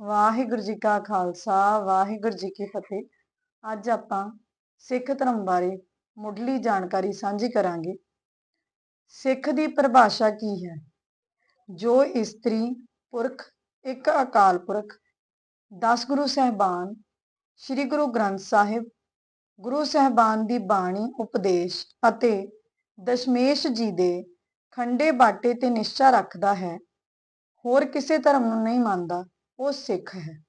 ਵਾਹਿਗੁਰੂ ਜੀ ਕਾ ਖਾਲਸਾ, ਵਾਹਿਗੁਰੂ ਜੀ ਕੀ ਫਤਿਹ। ਅੱਜ ਆਪਾਂ ਸਿੱਖ ਧਰਮ ਬਾਰੇ ਮੁੱਢਲੀ ਜਾਣਕਾਰੀ ਸਾਂਝੀ ਕਰਾਂਗੇ। ਸਿੱਖ ਦੀ ਪਰਿਭਾਸ਼ਾ ਕੀ ਹੈ? ਜੋ ਇਸਤਰੀ, ਪੁਰਖ, ਇੱਕ ਅਕਾਲ ਪੁਰਖ 10 ਗੁਰੂ ਸਹਿਬਾਨ, ਸ੍ਰੀ ਗੁਰੂ ਗ੍ਰੰਥ ਸਾਹਿਬ, ਗੁਰੂ ਸਹਿਬਾਨ ਦੀ ਬਾਣੀ, ਉਪਦੇਸ਼ ਅਤੇ ਦਸ਼ਮੇਸ਼ ਜੀ ਦੇ ਖੰਡੇ ਬਾਟੇ ਤੇ ਨਿਸ਼ਚਾ ਰੱਖਦਾ ਹੈ। ਹੋਰ ਕਿਸੇ ਧਰਮ ਨੂੰ ਨਹੀਂ ਮੰਨਦਾ, ਉਹ ਸਿੱਖ ਹੈ।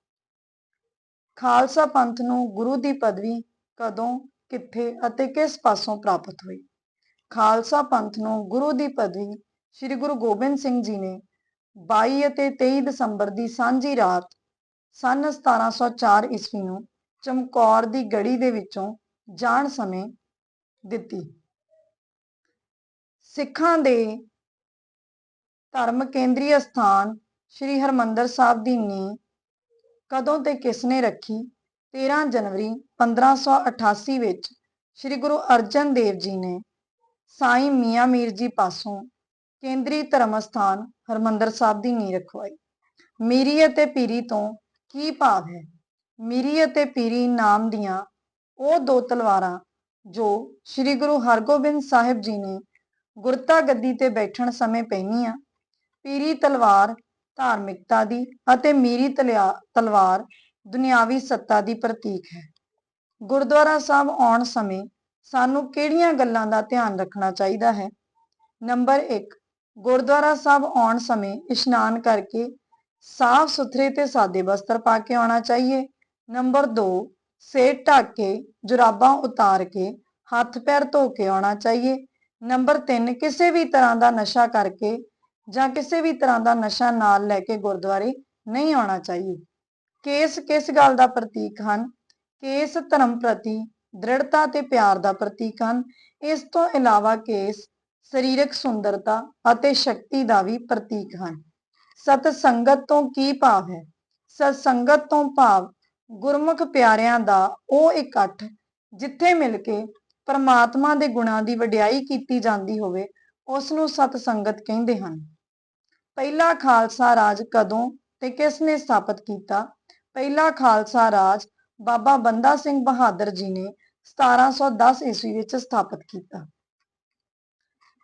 ਖਾਲਸਾ ਪੰਥ ਨੂੰ ਗੁਰੂ ਦੀ ਪਦਵੀ ਕਦੋਂ, ਕਿੱਥੇ ਅਤੇ ਕਿਸ ਪਾਸੋਂ ਪ੍ਰਾਪਤ ਹੋਈ? ਖਾਲਸਾ ਪੰਥ ਨੂੰ ਗੁਰੂ ਦੀ ਪਦਵੀ ਸ੍ਰੀ ਗੁਰੂ ਗੋਬਿੰਦ ਸਿੰਘ ਜੀ ਨੇ 22 ਅਤੇ 23 ਦਸੰਬਰ ਦੀ ਸਾਂਝੀ ਰਾਤ ਸਨ 1704 ਈਸਵੀ ਨੂੰ ਚਮਕੌਰ ਦੀ ਗੜੀ ਦੇ ਵਿੱਚੋਂ ਜਾਣ ਸਮੇਂ ਦਿੱਤੀ। ਸਿੱਖਾਂ ਦੇ ਧਰਮ ਕੇਂਦਰੀ ਅਸਥਾਨ ਸ੍ਰੀ ਹਰਮੰਦਰ ਸਾਹਿਬ ਦੀ ਨੀਂਹ ਕਦੋਂ ਤੇ ਕਿਸ ਨੇ ਰੱਖੀ? 13 ਜਨਵਰੀ 1588 ਵਿੱਚ ਸ੍ਰੀ ਗੁਰੂ ਅਰਜਨ ਦੇਵ ਜੀ ਨੇ ਸਾਈਂ ਮੀਆਂ ਮੀਰ ਜੀ ਪਾਸੋਂ ਕੇਂਦਰੀ ਧਰਮ ਅਸਥਾਨ ਹਰਮੰਦਰ ਸਾਹਿਬ ਦੀ ਨੀਂਹ ਰਖਵਾਈ। ਮੀਰੀ ਅਤੇ ਪੀਰੀ ਤੋਂ ਕੀ ਭਾਵ ਹੈ? ਮੀਰੀ ਅਤੇ ਪੀਰੀ ਨਾਮ ਦੀਆਂ ਉਹ ਦੋ ਤਲਵਾਰਾਂ ਜੋ ਸ੍ਰੀ ਗੁਰੂ ਹਰਗੋਬਿੰਦ ਸਾਹਿਬ ਜੀ ਨੇ ਗੁਰਤਾ ਗੱਦੀ ਤੇ ਬੈਠਣ ਸਮੇਂ ਪਹਿਨੀਆਂ। ਪੀਰੀ ਤਲਵਾਰ ਧਾਰਮਿਕਤਾ ਦੀ ਅਤੇ ਮੀਰੀ ਤਲਵਾਰ ਦੁਨਿਆਵੀ ਸੱਤਾ ਦੀ ਪ੍ਰਤੀਕ ਹੈ। ਗੁਰਦੁਆਰਾ ਸਾਹਿਬ ਆਉਣ ਸਮੇਂ ਸਾਨੂੰ ਕਿਹੜੀਆਂ ਗੱਲਾਂ ਦਾ ਧਿਆਨ ਰੱਖਣਾ ਚਾਹੀਦਾ ਹੈ? ਨੰਬਰ 1 ਗੁਰਦੁਆਰਾ ਸਾਹਿਬ ਆਉਣ ਸਮੇਂ ਇਸ਼ਨਾਨ ਕਰਕੇ ਸਾਫ਼ ਸੁਥਰੇ ਤੇ ਸਾਦੇ ਵਸਤਰ ਪਾ ਕੇ ਆਉਣਾ ਚਾਹੀਏ। ਨੰਬਰ 2 ਸਿਰ ਢੱਕ ਕੇ ਜੁਰਾਬਾਂ ਉਤਾਰ ਕੇ ਹੱਥ ਪੈਰ ਧੋ ਕੇ ਆਉਣਾ ਚਾਹੀਏ। ਨੰਬਰ 3 ਕਿਸੇ ਵੀ ਤਰ੍ਹਾਂ ਦਾ ਨਸ਼ਾ ਕਰਕੇ ਜਾਂ ਕਿਸੇ ਵੀ ਤਰ੍ਹਾਂ ਦਾ ਨਸ਼ਾ ਨਾਲ ਲੈ ਕੇ ਗੁਰਦੁਆਰੇ ਨਹੀਂ ਆਉਣਾ ਚਾਹੀਏ ਕੇਸ ਕਿਸ ਗੱਲ ਦਾ ਪ੍ਰਤੀਕ ਹਨ? ਕੇਸ ਧਰਮ ਪ੍ਰਤੀ ਦ੍ਰਿੜਤਾ ਤੇ ਪਿਆਰ ਦਾ ਪ੍ਰਤੀਕ ਹਨ। ਇਸ ਤੋਂ ਇਲਾਵਾ ਕੇਸ ਸਰੀਰਕ ਸੁੰਦਰਤਾ ਅਤੇ ਸ਼ਕਤੀ ਦਾ ਵੀ ਪ੍ਰਤੀਕ ਹਨ। ਸਤ ਸੰਗਤ ਤੋਂ ਕੀ ਭਾਵ ਹੈ? ਸਤ ਸੰਗਤ ਤੋਂ ਭਾਵ ਗੁਰਮੁਖ ਪਿਆਰਿਆਂ ਦਾ ਉਹ ਇਕੱਠ ਜਿੱਥੇ ਮਿਲ ਕੇ ਪਰਮਾਤਮਾ ਦੇ ਗੁਣਾਂ ਦੀ ਵਡਿਆਈ ਕੀਤੀ ਜਾਂਦੀ ਹੋਵੇ, ਉਸ ਨੂੰ ਸਤ ਸੰਗਤ ਕਹਿੰਦੇ ਹਨ। ਪਹਿਲਾ ਖਾਲਸਾ ਰਾਜ ਕਦੋਂ ਤੇ ਕਿਸ ਨੇ ਸਥਾਪਿਤ ਕੀਤਾ? ਪਹਿਲਾ ਖਾਲਸਾ ਰਾਜ ਬਾਬਾ ਬੰਦਾ ਸਿੰਘ ਬਹਾਦਰ ਜੀ ਨੇ 1710 ਈਸਵੀ ਵਿੱਚ ਸਥਾਪਿਤ ਕੀਤਾ।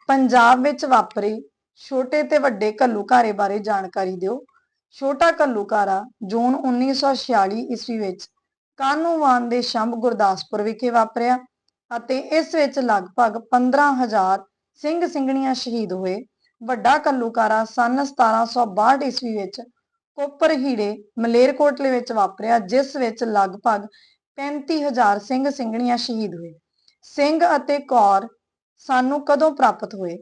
ਪੰਜਾਬ ਵਿੱਚ ਵਾਪਰੇ, ਛੋਟੇ ਤੇ ਵੱਡੇ ਘੱਲੂਘਾਰੇ ਬਾਰੇ ਜਾਣਕਾਰੀ ਦਿਓ। ਛੋਟਾ ਘੱਲੂਘਾਰਾ ਜੂਨ 1946 ਈਸਵੀ ਵਿੱਚ ਕਾਨੂੰਵਾਨ ਦੇ ਸ਼ੰਭ ਗੁਰਦਾਸਪੁਰ ਵਿਖੇ ਵਾਪਰਿਆ ਅਤੇ ਇਸ ਵਿੱਚ ਲਗਭਗ 15000 ਸਿੰਘ ਸਿੰਘਣੀਆਂ ਸ਼ਹੀਦ ਹੋਏ। ਵੱਡਾ ਘੱਲੂਘਾਰਾ ਸਨ 1762 ਈਸਵੀ ਵਿੱਚ ਕੋਪਰ ਹੀੜੇ ਮਲੇਰਕੋਟਲੇ ਵਿੱਚ ਵਾਪਰਿਆ, ਜਿਸ ਵਿੱਚ ਲਗਭਗ 35000 ਸਿੰਘ ਸਿੰਘਣੀਆਂ ਸ਼ਹੀਦ ਹੋਏ। ਸਿੰਘ ਅਤੇ ਕੌਰ ਸਾਨੂੰ ਕਦੋਂ ਪ੍ਰਾਪਤ ਹੋਏ?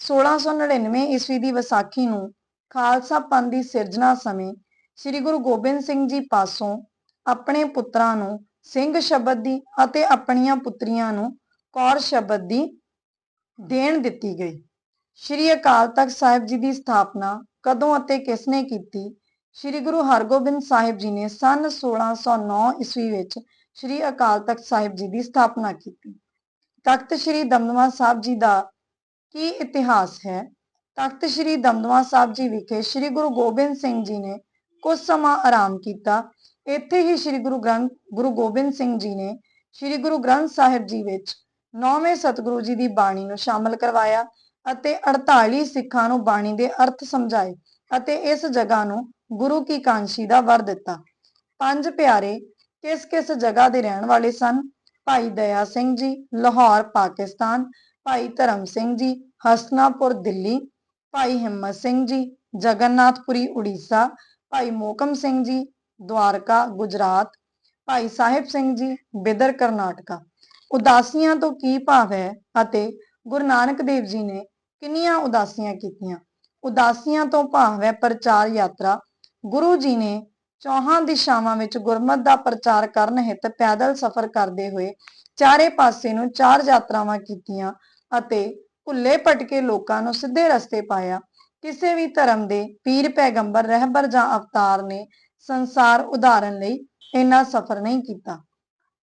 1699 ਈਸਵੀ ਦੀ ਵਿਸਾਖੀ ਨੂੰ ਖਾਲਸਾ ਪੰਥ ਦੀ ਸਿਰਜਣਾ ਸਮੇਂ ਸ੍ਰੀ ਗੁਰੂ ਗੋਬਿੰਦ ਸਿੰਘ ਜੀ ਪਾਸੋਂ ਆਪਣੇ ਪੁੱਤਰਾਂ ਨੂੰ ਸਿੰਘ ਸ਼ਬਦ ਦੀ ਅਤੇ ਆਪਣੀਆਂ ਪੁੱਤਰੀਆਂ ਨੂੰ ਕੌਰ ਸ਼ਬਦ ਦੀ ਦੇਣ ਦਿੱਤੀ ਗਈ। ਸ੍ਰੀ ਅਕਾਲ ਤਖਤ ਸਾਹਿਬ ਜੀ ਦੀ ਸਥਾਪਨਾ ਕਦੋਂ ਅਤੇ ਕਿਸਨੇ ਕੀਤੀ? ਸ੍ਰੀ ਗੁਰੂ ਹਰਗੋਬਿੰਦ ਸਾਹਿਬ ਜੀ ਨੇ ਸਨ 1609 ਈਸਵੀ ਵਿੱਚ ਸ੍ਰੀ ਅਕਾਲ ਤਖਤ ਸਾਹਿਬ ਜੀ ਦੀ ਸਥਾਪਨਾ ਕੀਤੀ। ਤਖਤ ਸ੍ਰੀ ਦਮਦਮਾ ਸਾਹਿਬ ਜੀ ਦਾ ਕੀ ਇਤਿਹਾਸ ਹੈ? ਤਖਤ ਸ੍ਰੀ ਦਮਦਮਾ ਸਾਹਿਬ ਜੀ ਵਿਖੇ ਸ੍ਰੀ ਗੁਰੂ ਗੋਬਿੰਦ ਸਿੰਘ ਜੀ ਨੇ ਕੁਝ ਸਮਾਂ ਆਰਾਮ ਕੀਤਾ। ਇੱਥੇ ਹੀ ਸ੍ਰੀ ਗੁਰੂ ਗ੍ਰੰਥ, ਗੁਰੂ ਗੋਬਿੰਦ ਸਿੰਘ ਜੀ ਨੇ ਸ੍ਰੀ ਗੁਰੂ ਗ੍ਰੰਥ ਸਾਹਿਬ ਜੀ ਵਿੱਚ ਨੌਵੇਂ ਸਤਿਗੁਰੂ ਜੀ ਦੀ ਬਾਣੀ ਨੂੰ ਸ਼ਾਮਲ ਕਰਵਾਇਆ। ਅਤੇ 48 ਸਿੱਖਾਂ ਨੂੰ ਬਾਣੀ ਦੇ ਅਰਥ ਸਮਝਾਏ ਅਤੇ ਇਸ ਜਗ੍ਹਾ ਨੂੰ ਗੁਰੂ ਕੀ ਕਾਂਸ਼ੀ ਦਾ ਵਰ ਦਿੱਤਾ। ਪੰਜ ਪਿਆਰੇ, ਕਿਸ ਕਿਸ ਜਗ੍ਹਾ ਦੇ ਰਹਿਣ ਵਾਲੇ ਸਨ? ਭਾਈ ਦਇਆ ਸਿੰਘ ਜੀ, ਲਾਹੌਰ, ਪਾਕਿਸਤਾਨ। ਭਾਈ ਧਰਮ ਸਿੰਘ ਜੀ, ਹਸਨਾਪੁਰ, ਦਿੱਲੀ। ਭਾਈ ਹਿੰਮਤ ਸਿੰਘ ਜੀ, ਜਗਨਨਾਥਪੁਰੀ, ਉੜੀਸਾ। ਭਾਈ ਮੋਕਮ ਸਿੰਘ ਜੀ ਦੁਆਰਕਾ ਗੁਜਰਾਤ। ਭਾਈ ਸਾਹਿਬ ਸਿੰਘ ਜੀ, ਬਿਦਰ, ਕਰਨਾਟਕਾ। ਉਦਾਸੀਆਂ ਤੋਂ ਕੀ ਭਾਵ ਹੈ ਅਤੇ ਗੁਰੂ ਨਾਨਕ ਦੇਵ ਜੀ ਨੇ ਕਿੰਨੀਆਂ ਉਦਾਸੀਆਂ ਕੀਤੀਆਂ। ਉਦਾਸੀਆਂ ਤੋਂ ਭਾਵ ਹੈ ਪ੍ਰਚਾਰ ਯਾਤਰਾ। ਗੁਰੂ ਜੀ ਨੇ ਚੌਹਾਂ ਦਿਸ਼ਾਵਾਂ ਵਿੱਚ ਗੁਰਮਤ ਦਾ ਪ੍ਰਚਾਰ ਕਰਨ ਹਿੱਤ ਪੈਦਲ ਸਫ਼ਰ ਕਰਦੇ ਹੋਏ ਚਾਰੇ ਪਾਸੇ ਨੂੰ ਚਾਰ ਯਾਤਰਾਵਾਂ ਕੀਤੀਆਂ ਅਤੇ ਭੁੱਲੇ ਭਟਕੇ ਲੋਕਾਂ ਨੂੰ ਸਿੱਧੇ ਰਸਤੇ ਪਾਇਆ। ਕਿਸੇ ਵੀ ਧਰਮ ਦੇ ਪੀਰ ਪੈਗੰਬਰ, ਰਹਿਬਰ ਜਾਂ ਅਵਤਾਰ ਨੇ ਸੰਸਾਰ ਉਧਾਰਨ ਲਈ ਇੰਨਾ ਸਫ਼ਰ ਨਹੀਂ ਕੀਤਾ।